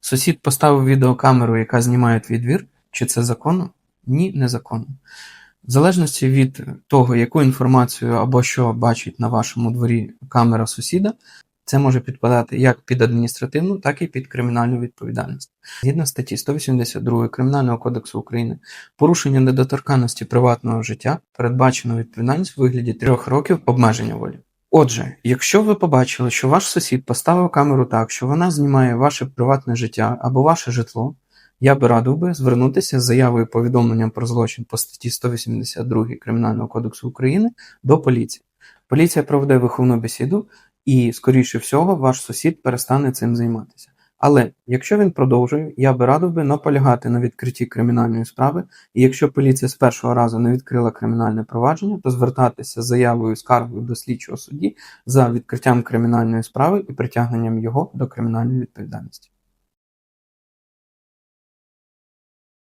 Сусід поставив відеокамеру, яка знімає твій двір. Чи це законно? Ні, незаконно. В залежності від того, яку інформацію або що бачить на вашому дворі камера сусіда, це може підпадати як під адміністративну, так і під кримінальну відповідальність. Згідно статті 182 Кримінального кодексу України, порушення недоторканності приватного життя передбачено відповідальність в вигляді трьох років обмеження волі. Отже, якщо ви побачили, що ваш сусід поставив камеру так, що вона знімає ваше приватне життя або ваше житло, я би радив би звернутися з заявою повідомленням про злочин по статті 182 Кримінального кодексу України до поліції. Поліція проведе виховну бесіду, і, скоріше всього, ваш сусід перестане цим займатися. Але якщо він продовжує, я би радив би наполягати на відкритті кримінальної справи, і якщо поліція з першого разу не відкрила кримінальне провадження, то звертатися з заявою скаргою до слідчого судді за відкриттям кримінальної справи і притягненням його до кримінальної відповідальності.